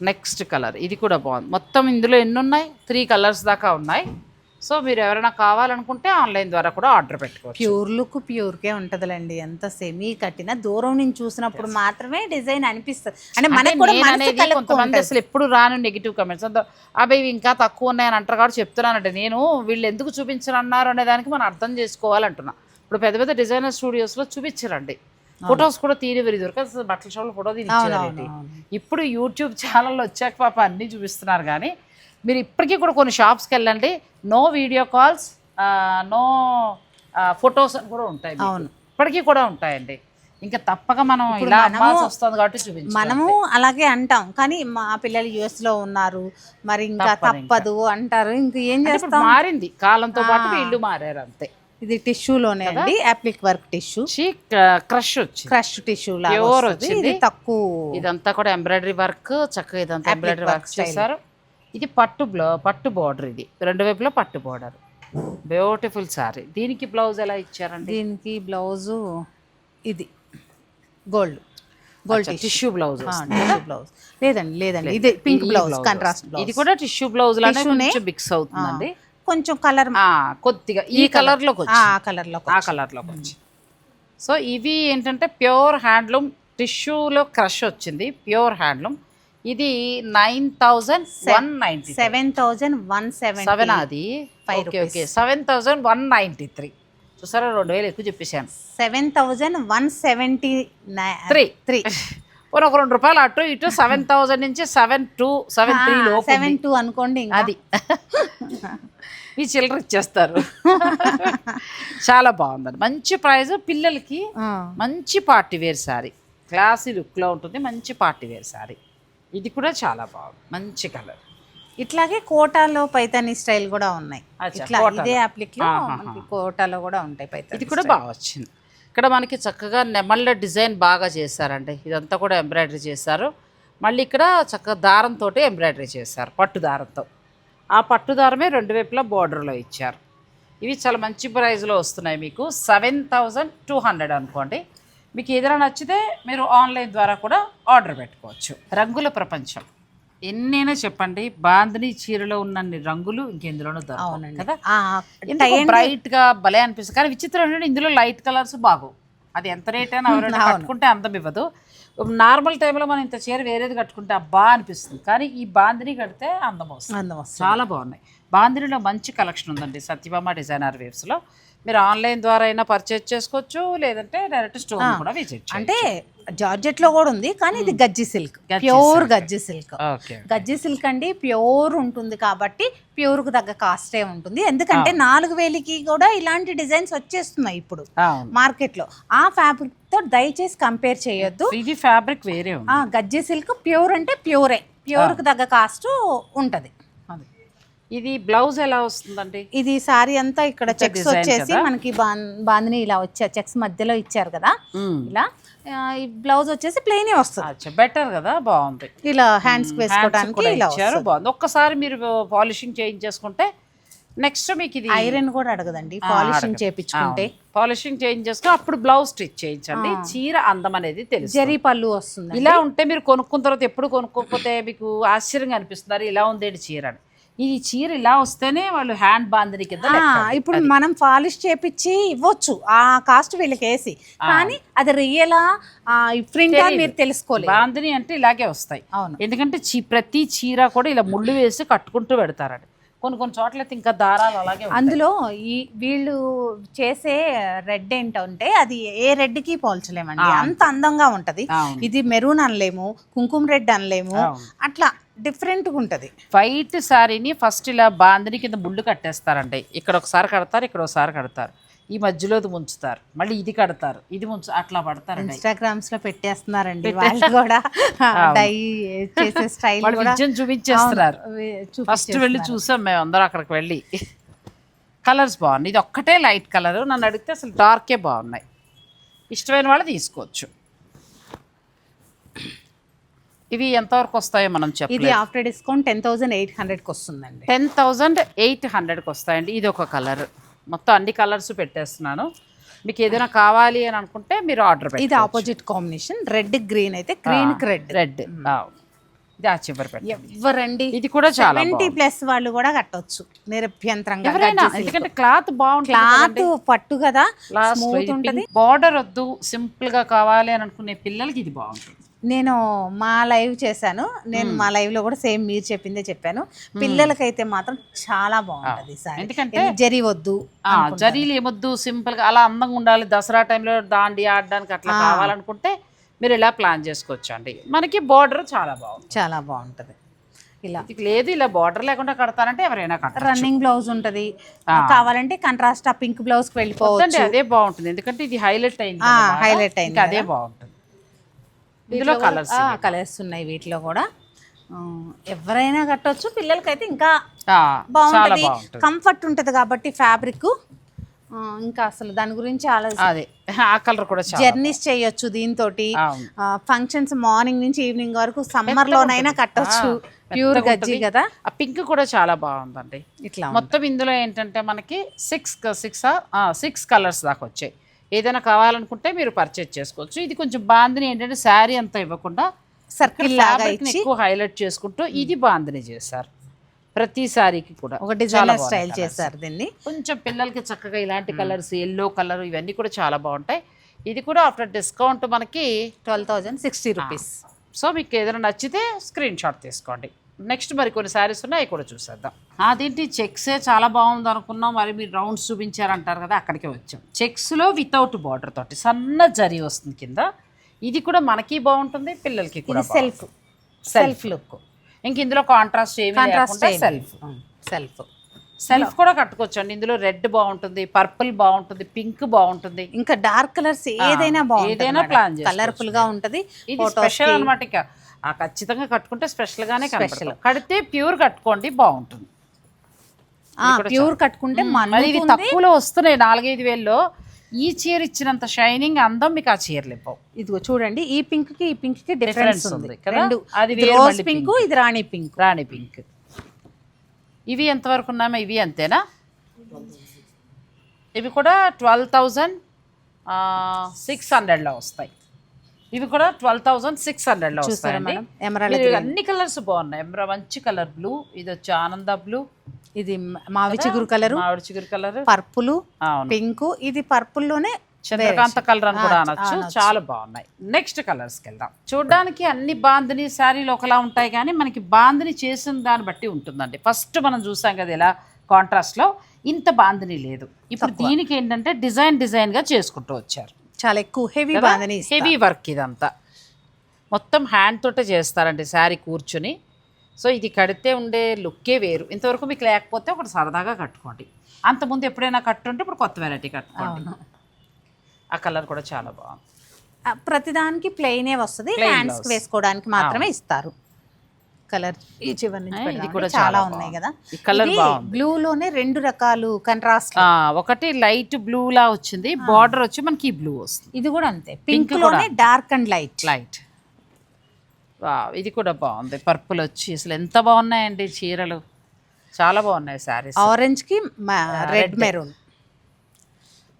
[SPEAKER 1] నెక్స్ట్ కలర్ ఇది కూడా బాగుంది. మొత్తం ఇందులో ఎన్ని ఉన్నాయి? త్రీ కలర్స్ దాకా ఉన్నాయి. సో మీరు ఎవరైనా కావాలనుకుంటే ఆన్లైన్ ద్వారా కూడా ఆర్డర్ పెట్టుకోవచ్చు.
[SPEAKER 2] ప్యూర్ లుక్ ప్యూర్కే ఉంటదిలేండి. ఎంత సెమీ కట్టినా దూరం నుంచి చూసినప్పుడు మాత్రమే డిజైన్ అనిపిస్తుంది. అంటే మనకు కూడా మనసు
[SPEAKER 1] కొంతమంది. అసలు ఎప్పుడు రాను నెగిటివ్ కమెంట్స్ అంతా అబ్బాయి ఇవి ఇంకా తక్కువ ఉన్నాయని అంటారు కాబట్టి చెప్తున్నానంటే నేను వీళ్ళు ఎందుకు చూపించరన్నారు అనే దానికి మనం అర్థం చేసుకోవాలంటున్నా. ఇప్పుడు పెద్ద పెద్ద డిజైనర్ స్టూడియోస్లో చూపించరండి. ఫొటోస్ కూడా తీరి దొరకదు. అసలు బట్టల షాప్లో ఫోటో
[SPEAKER 2] అవును.
[SPEAKER 1] ఇప్పుడు యూట్యూబ్ ఛానల్లో వచ్చాక పాప అన్నీ చూపిస్తున్నారు కానీ మీరు ఇప్పటికీ కూడా కొన్ని షాప్స్కి వెళ్ళండి. No video calls no photos అని కూడా ఉంటాయి.
[SPEAKER 2] అవును.
[SPEAKER 1] ఇప్పటికీ కూడా ఉంటాయండి. ఇంకా తప్పక మనం ఇలా వస్తుంది కాబట్టి చూపించాలి
[SPEAKER 2] మనము అలాగే అంటాం. కానీ మా పిల్లలు యుఎస్లో ఉన్నారు. మరి ఇంకా
[SPEAKER 1] తప్పదు
[SPEAKER 2] అంటారు. ఇంక ఏం చేస్తాం?
[SPEAKER 1] మారింది. కాలంతో పాటు వీళ్ళు మారారు అంతే.
[SPEAKER 2] ఇది టిష్యూలోనే అండి అప్లిక్ వర్క్ టిష్యూ.
[SPEAKER 1] వచ్చి క్రష్ వచ్చింది.
[SPEAKER 2] క్రష్ టిష్యూ లాగా
[SPEAKER 1] వచ్చింది.
[SPEAKER 2] తక్కువ
[SPEAKER 1] ఇదంతా కూడా ఎంబ్రాయిడరీ వర్క్ చక్కగా ఇదంతా ఎంబ్రాయిడరీ వర్క్. చేశారు. ఇది పట్టు బ్లౌ పట్టు బార్డర్ ఇది. రెండు వైపులా పట్టు బార్డర్. Beautiful sari. దీనికి బ్లౌజ్ ఎలా ఇచ్చారండి?
[SPEAKER 2] దీనికి బ్లౌజు ఇది. Gold. Gold
[SPEAKER 1] tissue. Blouse
[SPEAKER 2] blouse. లేదండి లేదండి. ఇది పింక్ బ్లౌజ్ కాంట్రాస్ట్
[SPEAKER 1] ఇది కూడా టిష్యూ బ్లౌజ్ లానే మిక్స్ అవుతుందండి.
[SPEAKER 2] కొంచెం కలర్
[SPEAKER 1] కొద్దిగా ఈ కలర్. వచ్చి
[SPEAKER 2] ఆ కలర్లో
[SPEAKER 1] ఆ కలర్లోకి వచ్చి. సో ఇవి ఏంటంటే ప్యూర్ హ్యాండ్లూమ్ టిష్యూలో క్రష్ వచ్చింది. Pure handloom. ఇది nine thousand one ninety
[SPEAKER 2] seven thousand one seven
[SPEAKER 1] seven అది? Okay okay. Seven thousand one ninety three. చూసారా రెండు వేలు ఎక్కువ చెప్పేశాను.
[SPEAKER 2] Seven thousand one seventy
[SPEAKER 1] three.
[SPEAKER 2] Three.
[SPEAKER 1] ఒక రెండు రూపాయలు అటు ఇటు సెవెన్ థౌజండ్ నుంచి seven two seven three
[SPEAKER 2] seven two అనుకోండి.
[SPEAKER 1] అది. ఈ చిల్లర ఇచ్చేస్తారు. చాలా బాగుందండి. మంచి ప్రైస్ పిల్లలకి. మంచి పార్టీ వేర్ శారీ క్లాసీ లుక్లో ఉంటుంది మంచి పార్టీ వేర్ శారీ ఇది కూడా చాలా బాగుంది. మంచి కలర్.
[SPEAKER 2] ఇట్లాగే కోటాలో పైతాని స్టైల్ కూడా ఉన్నాయి. ఇట్లా. ఇదే అప్లిక్ కోటాలో కూడా ఉంటాయి పైతాని
[SPEAKER 1] ఇది కూడా బాగా వచ్చింది. ఇక్కడ మనకి చక్కగా నెమళ్ళ డిజైన్ బాగా చేశారండి. ఇదంతా కూడా ఎంబ్రాయిడరీ చేశారు. మళ్ళీ ఇక్కడ చక్కగా దారంతో ఎంబ్రాయిడరీ చేశారు పట్టు దారంతో. ఆ పట్టు దారమే రెండు వైపులా బార్డర్లో ఇచ్చారు. ఇవి చాలా మంచి ప్రైస్లో వస్తున్నాయి మీకు. సెవెన్ థౌజండ్ టూ హండ్రెడ్ అనుకోండి. మీకు ఏదైనా నచ్చితే మీరు ఆన్లైన్ ద్వారా కూడా ఆర్డర్ పెట్టుకోవచ్చు. రంగుల ప్రపంచం. ఎన్నైనా చెప్పండి. బాందిని చీరలో ఉన్నన్ని రంగులు ఇంకెందులోనూ దొరకవు కదా? బ్రైట్గా భలే అనిపిస్తుంది. కానీ విచిత్రం ఏంటంటే ఇందులో లైట్ కలర్స్ బాగు అది ఎంత రేట్ అయినా ఎవరైనా కట్టుకుంటే అందం ఇవ్వదు. నార్మల్ టైంలో మనం ఇంత చీర వేరేది కట్టుకుంటే అబ్బా అనిపిస్తుంది. కానీ ఈ బాందిని కడితే అందం వస్తుంది.
[SPEAKER 2] అందం వస్తుంది.
[SPEAKER 1] చాలా బాగున్నాయి. బాందినిలో మంచి కలెక్షన్ ఉందండి సత్యభామ డిజైనర్ వేవ్స్లో. మీరు ఆన్లైన్ ద్వారా అయినా పర్చేజ్ చేసుకోవచ్చు లేదంటే డైరెక్ట్ స్టోర్ కూడా విజిట్
[SPEAKER 2] అంటే జార్జెట్లో కూడా ఉంది కానీ ఇది గజ్జి సిల్క్ ప్యూర్. గజ్జి సిల్క్. గజ్జి సిల్క్ అండి ప్యూర్ ఉంటుంది కాబట్టి ప్యూర్కు తగ్గ కాస్టే ఉంటుంది. ఎందుకంటే నాలుగు వేలకి కూడా ఇలాంటి డిజైన్స్ వచ్చేస్తున్నాయి ఇప్పుడు మార్కెట్లో ఆ ఫ్యాబ్రిక్తో దయచేసి కంపేర్ చేయొద్దు.
[SPEAKER 1] ఇది ఫ్యాబ్రిక్ వేరే
[SPEAKER 2] గజ్జి సిల్క్ ప్యూర్ అంటే ప్యూరే ప్యూర్కు తగ్గ కాస్ట్ ఉంటది.
[SPEAKER 1] ఇది బ్లౌజ్ ఎలా వస్తుందండి?
[SPEAKER 2] ఇది సారీ అంతా ఇక్కడ చెక్స్ వచ్చేసి? మనకి బాందిని ఇలా వచ్చారు చెక్స్ మధ్యలో ఇచ్చారు కదా? ఇలా ఈ బ్లౌజ్ వచ్చేసి ప్లెయిన్ వస్తుంది.
[SPEAKER 1] బెటర్ కదా? బాగుంది.
[SPEAKER 2] ఇలా హ్యాండ్స్ వేసుకోవడానికి ఇలా
[SPEAKER 1] ఇచ్చారు బాగుంది. ఒక్కసారి మీరు పాలిషింగ్ చేయించేసుకుంటే నెక్స్ట్ మీకు ఇది
[SPEAKER 2] ఐరన్ కూడా అడగదండి పాలిషింగ్ చేపించుకుంటే
[SPEAKER 1] పాలిషింగ్ చేంజ్ చేసుకుని అప్పుడు బ్లౌజ్ స్టిచ్ చేయించండి. చీర అందం అనేది తెలుసు
[SPEAKER 2] జరీ పళ్ళు వస్తుంది
[SPEAKER 1] ఇలా ఉంటే మీరు కొనుక్కున్న తర్వాత ఎప్పుడు కొనుక్కోకపోతే మీకు ఆశ్చర్యంగా అనిపిస్తున్నారు ఇలా ఉందేంటి చీర అని. ఈ చీర ఇలా వస్తేనే వాళ్ళు హ్యాండ్ బాందిని కింద.
[SPEAKER 2] ఇప్పుడు మనం పాలిష్ చేపించి ఇవ్వచ్చు. ఆ కాస్ట్ వీళ్ళకి వేసి. కానీ అది రియలా ప్రింట్ మీరు తెలుసుకోలేదు.
[SPEAKER 1] బాందిని అంటే ఇలాగే వస్తాయి.
[SPEAKER 2] అవును.
[SPEAKER 1] ఎందుకంటే చీ ప్రతి చీర కూడా ఇలా ముళ్ళు వేసి కట్టుకుంటూ పెడతారండి కొన్ని కొన్ని చోట్ల ఇంకా దారాలు అలాగే.
[SPEAKER 2] అందులో ఈ వీళ్ళు చేసే రెడ్ ఏంటంటే అది ఏ రెడ్కి పోల్చలేమండి అంత అందంగా ఉంటది. ఇది మెరూన్ అనలేము కుంకుమ రెడ్ అనలేము. అట్లా డిఫరెంట్గా ఉంటది.
[SPEAKER 1] వైట్ శారీని ఫస్ట్ ఇలా బాందిని కింద ముళ్ళు కట్టేస్తారండి. ఇక్కడ ఒకసారి కడతారు ఇక్కడ ఒకసారి కడతారు. ఈ మధ్యలో ఇది ముంచుతారు. మళ్ళీ ఇది కడతారు. ఇది ముంచు అట్లా పడతారండి.
[SPEAKER 2] ఇన్స్టాగ్రామ్స్లో పెట్టేస్తున్నారండి. వాళ్ళు కూడా డై చేసే స్టైల్
[SPEAKER 1] చూపించేస్తున్నారు.
[SPEAKER 2] చూపి-
[SPEAKER 1] ఫస్ట్ వెళ్ళి చూసాం మేము అందరం అక్కడికి వెళ్ళి. కలర్స్ బాగున్నాయి. ఇది ఒక్కటే లైట్ కలర్ నన్ను అడిగితే అసలు డార్కే బాగున్నాయి. ఇష్టమైన వాళ్ళు తీసుకోవచ్చు. ఇవి ఎంతవరకు వస్తాయో మనం
[SPEAKER 2] ఇది
[SPEAKER 1] చెప్పలేదు
[SPEAKER 2] after discount ten thousand eight హండ్రెడ్కి వస్తుందండి.
[SPEAKER 1] టెన్ థౌజండ్ ఎయిట్ హండ్రెడ్కి వస్తాయండి. ఇది ఒక కలర్. మొత్తం అన్ని కలర్స్ పెట్టేస్తున్నాను. మీకు ఏదైనా కావాలి అని అనుకుంటే మీరు ఆర్డర్
[SPEAKER 2] ఇది ఆపోజిట్ కాంబినేషన్. రెడ్ గ్రీన్ అయితే గ్రీన్ రెడ్.
[SPEAKER 1] రెడ్. ఇది ఆ చివరి పెట్టండి.
[SPEAKER 2] ఎవరండి?
[SPEAKER 1] ఇది కూడా చాలా
[SPEAKER 2] సెవెంటీ ప్లస్ వాళ్ళు కూడా కట్టొచ్చు. నిరభ్యంతరంగా
[SPEAKER 1] ఎందుకంటే క్లాత్ బాగుంటుంది
[SPEAKER 2] క్లాత్ పట్టు కదా. స్మూత్ ఉంటది.
[SPEAKER 1] బార్డర్ వద్దు. సింపుల్గా కావాలి అని అనుకునే పిల్లలకి ఇది బాగుంటుంది.
[SPEAKER 2] నేను మా లైవ్ చేశాను. నేను మా లైవ్లో కూడా సేమ్ మీరు చెప్పిందే చెప్పాను. పిల్లలకైతే మాత్రం చాలా బాగుంటది సారీ.
[SPEAKER 1] ఎందుకంటే
[SPEAKER 2] జరి వద్దు
[SPEAKER 1] జరీలు ఏమొద్దు సింపుల్గా అలా అందంగా ఉండాలి. దసరా టైంలో దాండి ఆడడానికి అట్లా కావాలనుకుంటే మీరు ఇలా ప్లాన్ చేసుకోవచ్చు అండి మనకి బార్డర్ చాలా బాగుంది.
[SPEAKER 2] చాలా బాగుంటది. ఇలా
[SPEAKER 1] లేదు ఇలా బార్డర్ లేకుండా కడతారంటే ఎవరైనా కట్టరు
[SPEAKER 2] రన్నింగ్ బ్లౌజ్ ఉంటది. కావాలంటే కంట్రాస్ట్ ఆ పింక్ బ్లౌజ్కి వెళ్ళిపోవచ్చు
[SPEAKER 1] అదే బాగుంటుంది. ఎందుకంటే ఇది హైలైట్ అయింది
[SPEAKER 2] highlight అయింది
[SPEAKER 1] అదే బాగుంటుంది. ఇందులో కలర్స్
[SPEAKER 2] కలర్స్ ఉన్నాయి. వీటిలో కూడా. ఎవరైనా కట్టొచ్చు పిల్లలకైతే ఇంకా బాగుంటది. కంఫర్ట్ ఉంటది కాబట్టి ఫ్యాబ్రిక్ ఇంకా అసలు దాని గురించి
[SPEAKER 1] అదే ఆ కలర్ కూడా
[SPEAKER 2] జర్నీస్ చేయొచ్చు దీంతో. ఫంక్షన్స్ మార్నింగ్ నుంచి ఈవినింగ్ వరకు సమ్మర్ లోనైనా కట్టొచ్చు. ప్యూర్ గజ్జి. కదా.
[SPEAKER 1] ఆ పింక్ కూడా చాలా బాగుందండి.
[SPEAKER 2] ఇట్లా
[SPEAKER 1] మొత్తం ఇందులో ఏంటంటే మనకి సిక్స్ సిక్స్ సిక్స్ కలర్స్ దాకా వచ్చాయి. ఏదైనా కావాలనుకుంటే మీరు పర్చేజ్ చేసుకోవచ్చు. ఇది కొంచెం బాందిని ఏంటంటే శారీ అంతా ఇవ్వకుండా
[SPEAKER 2] సర్కిల్ లాగా
[SPEAKER 1] ఎక్కువ హైలైట్ చేసుకుంటూ ఇది బాందిని చేశారు. ప్రతి సారీకి కూడా
[SPEAKER 2] ఒక డిజైనర్
[SPEAKER 1] బాగున్నాయి
[SPEAKER 2] స్టైల్. చేశారు దీన్ని.
[SPEAKER 1] కొంచెం పిల్లలకి చక్కగా ఇలాంటి కలర్స్ ఎల్లో కలర్ ఇవన్నీ కూడా చాలా బాగుంటాయి. ఇది కూడా ఆఫ్టర్ డిస్కౌంట్ మనకి
[SPEAKER 2] twelve thousand sixty rupees
[SPEAKER 1] so మీకు ఏదైనా నచ్చితే స్క్రీన్ షాట్ తీసుకోండి. నెక్స్ట్ మరి కొన్ని శారీస్ ఉన్నాయి కూడా చూసేద్దాం. అదేంటి చెక్సే చాలా బాగుంది అనుకున్నాం మరి మీరు రౌండ్స్ చూపించారంటారు కదా అక్కడికే వచ్చాం. చెక్స్లో వితౌట్ బార్డర్ తోటి సన్న జరీ వస్తుంది కింద. ఇది కూడా మనకి బాగుంటుంది పిల్లలకి కూడా
[SPEAKER 2] సెల్ఫ్ సెల్ఫ్ లుక్
[SPEAKER 1] ఇంక ఇందులో కాంట్రాస్ట్ ఏమి సెల్ఫ్
[SPEAKER 2] సెల్ఫ్
[SPEAKER 1] సెల్ఫ్ కూడా కట్టుకోవచ్చు అండి ఇందులో రెడ్ బాగుంటుంది పర్పుల్ బాగుంటుంది పింక్ బాగుంటుంది.
[SPEAKER 2] ఇంకా డార్క్ కలర్స్ ఏదైనా
[SPEAKER 1] ఏదైనా చేసుకోవచ్చు.
[SPEAKER 2] కలర్ఫుల్గా ఉంటది
[SPEAKER 1] ఇది స్పెషల్ అనమాట ఇక. ఆ ఖచ్చితంగా కట్టుకుంటే స్పెషల్ గానే స్పెషల్ కడితే ప్యూర్ కట్టుకోండి బాగుంటుంది.
[SPEAKER 2] ప్యూర్ కట్టుకుంటే
[SPEAKER 1] మరి ఇవి
[SPEAKER 2] మళ్ళీ
[SPEAKER 1] తక్కువలో వస్తున్నాయి నాలుగైదు వేల్లో. ఈ చీర ఇచ్చినంత షైనింగ్ అందం మీకు ఆ చీరలు ఇవ్వవు.
[SPEAKER 2] ఇదిగో చూడండి ఈ పింక్కి ఈ పింక్కి డిఫరెన్స్ ఉంది? రెండు.
[SPEAKER 1] అది
[SPEAKER 2] రోజ్ పింక్ ఇది రాణి పింక్
[SPEAKER 1] రాణి పింక్ ఇవి ఎంతవరకు ఉన్నామో ఇవి అంతేనా? ఇవి కూడా ట్వెల్వ్ థౌజండ్ సిక్స్ హండ్రెడ్లో వస్తాయి. ఇవి కూడా ట్వెల్వ్ థౌజండ్ సిక్స్ హండ్రెడ్లో
[SPEAKER 2] చూసారా
[SPEAKER 1] వస్తాయి
[SPEAKER 2] మేడం ఎమరాల్డ్
[SPEAKER 1] మీరు అన్ని కలర్స్ బాగున్నాయి. ఎమ్ర మంచి కలర్ బ్లూ ఇది వచ్చి ఆనంద బ్లూ
[SPEAKER 2] ఇది మావి చిగురు కలర్.
[SPEAKER 1] మామిడి చిగురు కలర్.
[SPEAKER 2] పర్పుల్ పింక్ ఇది పర్పుల్లోనే
[SPEAKER 1] చంద్రకాంత కలర్ అని కూడా అనొచ్చు. చాలా బాగున్నాయి. నెక్స్ట్ కలర్స్కి వెళ్దాం. చూడడానికి అన్ని బాందిని శారీలు ఒకలా ఉంటాయి కానీ మనకి బాందిని చేసిన దాన్ని బట్టి ఉంటుందండి. ఫస్ట్ మనం చూసాం కదా ఇలా కాంట్రాస్ట్లో ఇంత బాందిని లేదు. ఇప్పుడు దీనికి ఏంటంటే డిజైన్ డిజైన్గా చేసుకుంటూ వచ్చారు.
[SPEAKER 2] చాలా ఎక్కువ హెవీ బాందని
[SPEAKER 1] హెవీ వర్క్ ఇదంతా. మొత్తం హ్యాండ్ తోటే చేస్తారండి శారీ కూర్చుని. సో ఇది కడితే ఉండే లుక్కే వేరు. ఇంతవరకు మీకు లేకపోతే ఒకటి సరదాగా కట్టుకోండి. అంతకుముందు ఎప్పుడైనా కట్టుంటే ఇప్పుడు కొత్త వెరైటీ కట్టుకోండి. ఆ కలర్ కూడా చాలా బాగుంది.
[SPEAKER 2] ప్రతిదానికి ప్లెయినే వస్తుంది. హ్యాండ్స్ వేసుకోవడానికి మాత్రమే ఇస్తారు. కలర్ ఈ చివరి నుంచి
[SPEAKER 1] ఇది. కూడా
[SPEAKER 2] చాలా ఉన్నాయి. కదా.
[SPEAKER 1] ఈ కలర్
[SPEAKER 2] బ్లూ లోనే రెండు రకాలు కంట్రాస్ట్
[SPEAKER 1] ఒకటి లైట్ బ్లూ లా వచ్చింది బార్డర్ వచ్చి మనకి బ్లూ వస్తుంది.
[SPEAKER 2] ఇది కూడా అంతే. పింక్లోనే డార్క్ అండ్ లైట్
[SPEAKER 1] లైట్ ఇది కూడా బాగుంది. పర్పుల్ వచ్చి అసలు ఎంత బాగున్నాయండి చీరలు. చాలా బాగున్నాయి శారీస్.
[SPEAKER 2] ఆరెంజ్కి రెడ్ మెరూన్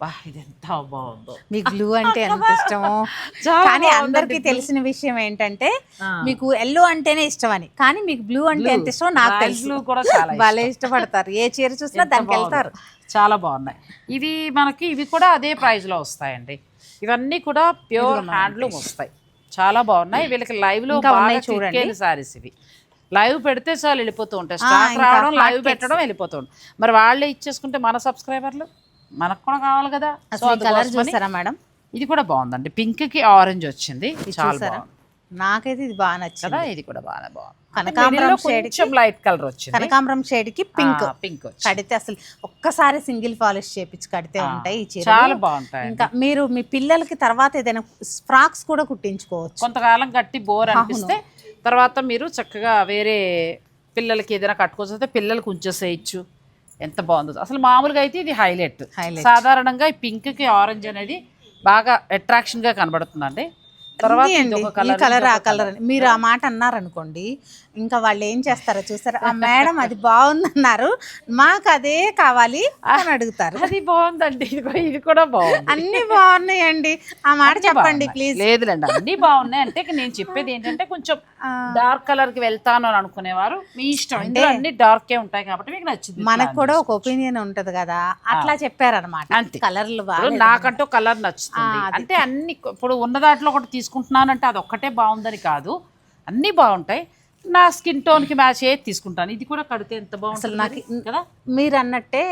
[SPEAKER 1] ఎంత బాగుందో.
[SPEAKER 2] మీకు బ్లూ అంటే ఎంత ఇష్టమో? కానీ అందరికి తెలిసిన విషయం ఏంటంటే మీకు ఎల్లో అంటేనే ఇష్టం అని కానీ మీకు బ్లూ అంటే ఎంత ఇష్టమో నాకు తెలుసు.
[SPEAKER 1] కూడా చాలా ఇష్టం.
[SPEAKER 2] భలే ఇష్టపడతారు. ఏ చీర చూసినా దానికి. వెళ్తారు.
[SPEAKER 1] చాలా బాగున్నాయి. ఇవి మనకి ఇవి కూడా అదే ప్రైస్లో వస్తాయండి. ఇవన్నీ కూడా ప్యూర్ హ్యాండ్లూమ్ వస్తాయి. చాలా బాగున్నాయి. వీళ్ళకి
[SPEAKER 2] లైవ్లో
[SPEAKER 1] బాగా.
[SPEAKER 2] చూడండి.
[SPEAKER 1] సారీస్ ఇవి. లైవ్ పెడితే చాలు వెళ్ళిపోతూ ఉంటాయి. స్టాక్ రావడం లైవ్ పెట్టడం వెళ్ళిపోతూ ఉంటాయి. మరి వాళ్ళే ఇచ్చేసుకుంటే మన సబ్స్క్రైబర్లు మనకు కూడా కావాలి కదా.
[SPEAKER 2] కలర్ చూసారా మేడం?
[SPEAKER 1] ఇది కూడా బాగుందండి. పింక్కి ఆరెంజ్ వచ్చింది. చాలా బాగుంది.
[SPEAKER 2] నాకైతే ఇది బాగా నచ్చింది.
[SPEAKER 1] కదా ఇది కూడా బాగా బాగుంది.
[SPEAKER 2] కనకాంబరం
[SPEAKER 1] లైట్ కలర్ వచ్చింది.
[SPEAKER 2] కనకాంబరం షేడ్కి పింక్
[SPEAKER 1] పింక్
[SPEAKER 2] కడితే అసలు ఒక్కసారి సింగిల్ పాలిష్ చేపించి కడితే ఉంటాయి ఈ చీర
[SPEAKER 1] చాలా బాగుంటాయి
[SPEAKER 2] ఇంకా మీరు మీ పిల్లలకి తర్వాత ఏదైనా ఫ్రాక్స్ కూడా కుట్టించుకోవచ్చు.
[SPEAKER 1] కొంతకాలం కట్టి బోర్ అనిపిస్తే తర్వాత మీరు చక్కగా వేరే పిల్లలకి ఏదైనా కట్టుకోవచ్చు. పిల్లలకి ఉంచేసేయచ్చు. ఎంత బాగుందో. అసలు మామూలుగా అయితే ఇది హైలైట్. సాధారణంగా ఈ పింక్కి ఆరెంజ్ అనేది బాగా అట్రాక్షన్గా కనబడుతుందండి. తర్వాత కలర్
[SPEAKER 2] కలర్ ఆ కలర్ అని. మీరు ఆ మాట అన్నారనుకోండి ఇంకా వాళ్ళు ఏం చేస్తారో చూసారు? ఆ మేడం అది బాగుందన్నారు. మాకు అదే కావాలి అని అడుగుతారు.
[SPEAKER 1] అది బాగుందండి. ఇది కూడా- ఇది కూడా బాగుంది.
[SPEAKER 2] అన్ని బాగున్నాయండి. ఆ మాట చెప్పండి. ప్లీజ్
[SPEAKER 1] లేదులేండి అన్ని బాగున్నాయి. అంటే నేను చెప్పేది ఏంటంటే కొంచెం డార్క్ కలర్కి వెళ్తాను అని అనుకునేవారు. మీ ఇష్టం. అన్ని డార్కే ఉంటాయి కాబట్టి మీకు నచ్చింది
[SPEAKER 2] మనకు కూడా ఒక ఒపీనియన్ ఉంటది కదా. అట్లా చెప్పారనమాట
[SPEAKER 1] అంతే.
[SPEAKER 2] కలర్లు
[SPEAKER 1] నాకంటూ కలర్ నచ్చుతుంది. అంటే అన్ని ఇప్పుడు ఉన్న దాంట్లో ఒకటి తీసుకుంటున్నానంటే అది ఒక్కటే బాగుందని కాదు. అన్నీ బాగుంటాయి. నా స్కిన్ టోన్కి మ్యాచ్ అయ్యేది తీసుకుంటాను. ఇది కూడా కడితే ఎంత బాగుంటుంది
[SPEAKER 2] నాకు
[SPEAKER 1] కదా?
[SPEAKER 2] మీరు అన్నట్టే.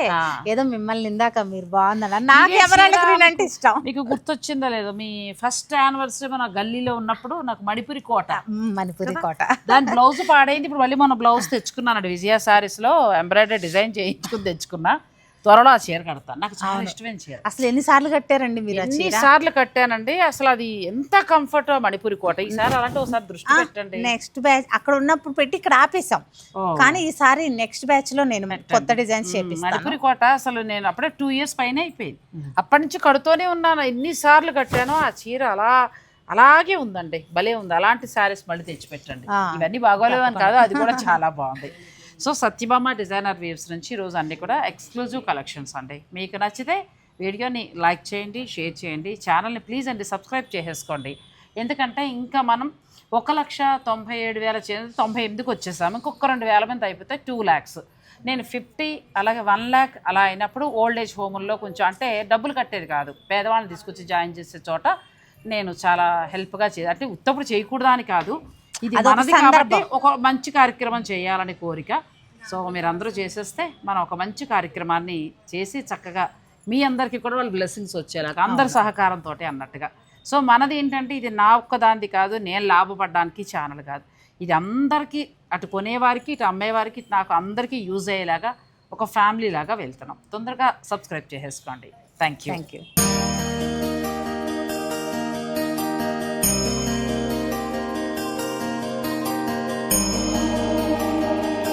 [SPEAKER 2] ఏదో మిమ్మల్ని ఇందాక మీరు బాగుందన్న నాకు
[SPEAKER 1] ఇదే
[SPEAKER 2] ఎవరైనా
[SPEAKER 1] చీర
[SPEAKER 2] గ్రీన్ అంటే ఇష్టం.
[SPEAKER 1] మీకు గుర్తొచ్చిందో లేదో? మీ ఫస్ట్ యానివర్సరీ మన గల్లీలో ఉన్నప్పుడు నాకు మణిపురి కోట.
[SPEAKER 2] మణిపురి కోట.
[SPEAKER 1] దాని బ్లౌజ్ పాడైంది. ఇప్పుడు మళ్ళీ మన బ్లౌజ్ తెచ్చుకున్నానండి విజయ సారీస్లో ఎంబ్రాయిడరీ డిజైన్ చేయించుకుని తెచ్చుకున్నా. త్వరలో ఆ చీర కడతాను నాకు చాలా ఇష్టమైన చీర.
[SPEAKER 2] అసలు ఎన్నిసార్లు కట్టారండి మీరు
[SPEAKER 1] ఎన్ని సార్లు కట్టానండి? అసలు అది ఎంత కంఫర్ట్ మణిపురి కోట. ఈసారి అలాంటి ఒకసారి దృష్టి పెట్టండి.
[SPEAKER 2] నెక్స్ట్ బ్యాచ్ అక్కడ ఉన్నప్పుడు పెట్టి ఇక్కడ ఆపేసాం. కానీ ఈసారి నెక్స్ట్ బ్యాచ్లో నేను కొత్త డిజైన్స్ చేపిస్తాను.
[SPEAKER 1] మణిపురి కోట అసలు నేను అప్పుడే టూ ఇయర్స్ పైన అయిపోయింది. అప్పటి నుంచి కడుతూనే ఉన్నాను. ఎన్నిసార్లు కట్టానో ఆ చీర అలా అలాగే ఉందండి. భలే ఉంది. అలాంటి శారీస్ మళ్ళీ తెచ్చిపెట్టండి. ఇవన్నీ బాగోలేవు అని కాదు అది కూడా చాలా బాగుంది. సో సత్యభామ డిజైనర్ వేవ్స్ నుంచి ఈరోజు అన్నీ కూడా ఎక్స్క్లూజివ్ కలెక్షన్స్ అండి. మీకు నచ్చితే వీడియోని లైక్ చేయండి షేర్ చేయండి ఛానల్ని ప్లీజ్ అండి సబ్స్క్రైబ్ చేసేసుకోండి. ఎందుకంటే ఇంకా మనం ఒక లక్ష తొంభై ఏడు వేల తొంభై ఎనిమిదికి వచ్చేసాము. ఇంకొక రెండు వేల మంది అయిపోతే టూ ల్యాక్స్. నేను ఫిఫ్టీ అలాగే వన్ ల్యాక్ అలా అయినప్పుడు ఓల్డ్ ఏజ్ హోముల్లో కొంచెం అంటే డబ్బులు కట్టేది కాదు. పేదవాళ్ళని తీసుకొచ్చి జాయిన్ చేసే చోట నేను చాలా హెల్ప్గా చే అంటే ఉత్తప్పుడు చేయకూడదా అని కాదు. ఇది మనది కాబట్టి ఒక మంచి కార్యక్రమం చేయాలని కోరిక. సో మీరందరూ చేసేస్తే మనం ఒక మంచి కార్యక్రమాన్ని చేసి చక్కగా మీ అందరికీ కూడా వాళ్ళ బ్లెస్సింగ్స్ వచ్చేలాగా అందరి సహకారంతో అన్నట్టుగా. సో మనది ఏంటంటే ఇది నా ఒక్కదానిది కాదు నేను లాభపడడానికి ఛానల్ కాదు. ఇది అందరికీ అటు కొనేవారికి ఇటు అమ్మేవారికి నాకు అందరికీ యూజ్ అయ్యేలాగా ఒక ఫ్యామిలీ లాగా వెళ్తున్నాం. తొందరగా సబ్స్క్రైబ్ చేసేసుకోండి. Thank you
[SPEAKER 2] thank you